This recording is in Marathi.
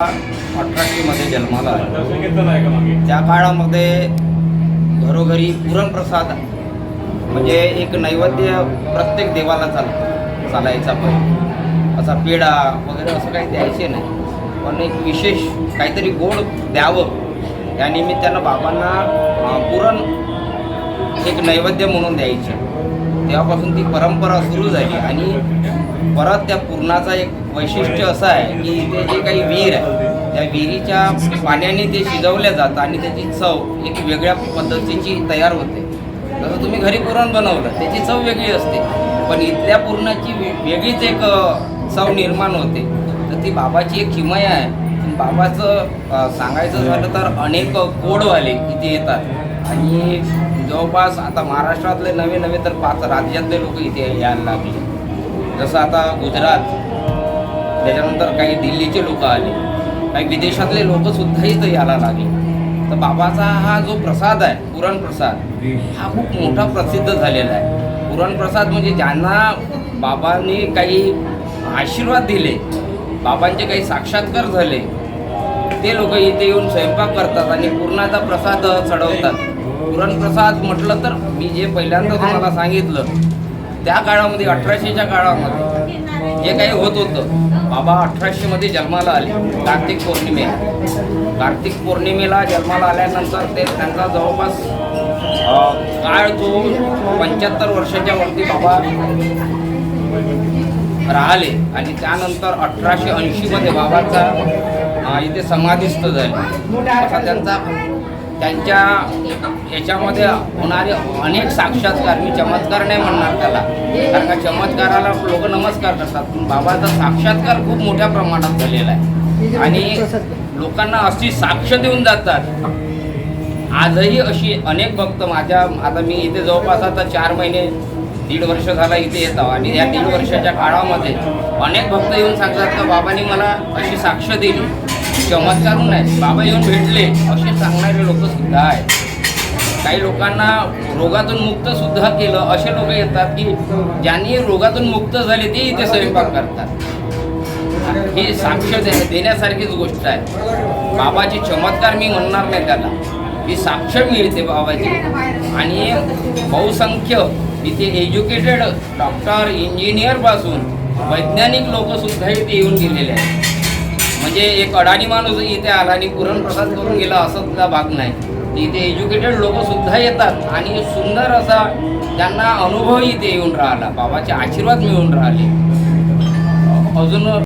अठराशेमध्ये जन्माला त्या काळामध्ये घरोघरी पुरणप्रसाद म्हणजे एक नैवेद्य प्रत्येक देवाला चाल चालायचा पण. असा पेढा वगैरे असं काही द्यायचे नाही. पण एक विशेष काहीतरी गोड द्यावं. या निमित्तानं बाबांना पुरण एक नैवेद्य म्हणून द्यायचे. तेव्हापासून ती परंपरा सुरू झाली. आणि परत त्या पूर्णाचा एक वैशिष्ट्य असं आहे की ते जे काही विहीर आहे त्या विहिरीच्या पाण्याने ते शिजवल्या जातं आणि त्याची चव एक वेगळ्या पद्धतीची तयार होते. जसं तुम्ही घरी पुरण बनवलं त्याची चव वेगळी असते. पण इथल्या पुरणाची वे- वेगळीच एक चव निर्माण होते. तर ती बाबाची एक किमया आहे. बाबाचं सांगायचं झालं तर अनेक कोडवाले इथे येतात. आणि जवळपास आता महाराष्ट्रातले नवे नवे तर पाच राज्यातले लोक इथे यायला लागले. जसं आता गुजरात त्याच्यानंतर काही दिल्लीचे लोक आले. काही विदेशातले लोकसुद्धा इथं यायला लागले. तर बाबाचा हा जो प्रसाद आहे पुरण प्रसाद हा खूप मोठा प्रसिद्ध झालेला आहे. पुरणप्रसाद म्हणजे ज्यांना बाबांनी काही आशीर्वाद दिले बाबांचे काही साक्षात्कार झाले ते लोक इथे येऊन स्वयंपाक करतात आणि पूर्णाचा प्रसाद चढवतात. पुरण प्रसाद म्हटलं तर मी जे पहिल्यांदा तुम्हाला सांगितलं त्या काळामध्ये अठराशेच्या काळामध्ये जे काही होत होतं बाबा अठराशेमध्ये जन्माला आले कार्तिक पौर्णिमेला कार्तिक पौर्णिमेला जन्माला आल्यानंतर ते त्यांचा जवळपास काळ जो पंच्याहत्तर वर्षाच्या वरती बाबा राहिले आणि त्यानंतर अठराशे ऐंशीमध्ये बाबांचा इथे समाधिस्थ झाले. असा त्यांचा त्यांच्या याच्यामध्ये होणारे अनेक साक्षात्कार मी चमत्कार नाही म्हणणार त्याला. कारण का चमत्काराला लोक नमस्कार करतात. पण बाबाचा साक्षात्कार खूप मोठ्या प्रमाणात झालेला आहे. आणि लोकांना अशी साक्ष देऊन जातात. आजही अशी अनेक भक्त माझ्या आता मी इथे जवळपास आता चार महिने दीड वर्ष झाला इथे येत आहो. आणि या दीड वर्षाच्या काळामध्ये अनेक भक्त येऊन सांगतात का बाबांनी मला अशी साक्ष दिली. चमत्कारून नाही. बाबा येऊन भेटले. असे सांगणारे लोक सुद्धा आहेत. काही लोकांना रोगातून मुक्त सुद्धा केलं. असे लोक येतात की ज्यांनी रोगातून मुक्त झाले ते इथे स्वयंपाक करतात. ही साक्ष दे देण्यासारखीच गोष्ट आहे. बाबाचे चमत्कार मी म्हणणार नाही त्याला. ही साक्ष मिळते बाबाची. आणि बहुसंख्य इथे एज्युकेटेड डॉक्टर इंजिनियरपासून वैज्ञानिक लोक सुद्धा इथे येऊन गेलेले आहेत. म्हणजे एक अडाणी माणूस इथे आला आणि पुरणप्रसाद करून गेला असं सुद्धा भाग नाही. इथे एज्युकेटेड लोक सुद्धा येतात आणि सुंदर असा त्यांना अनुभव इथे येऊन राहिला. बाबाचे आशीर्वाद मिळून राहिले. अजून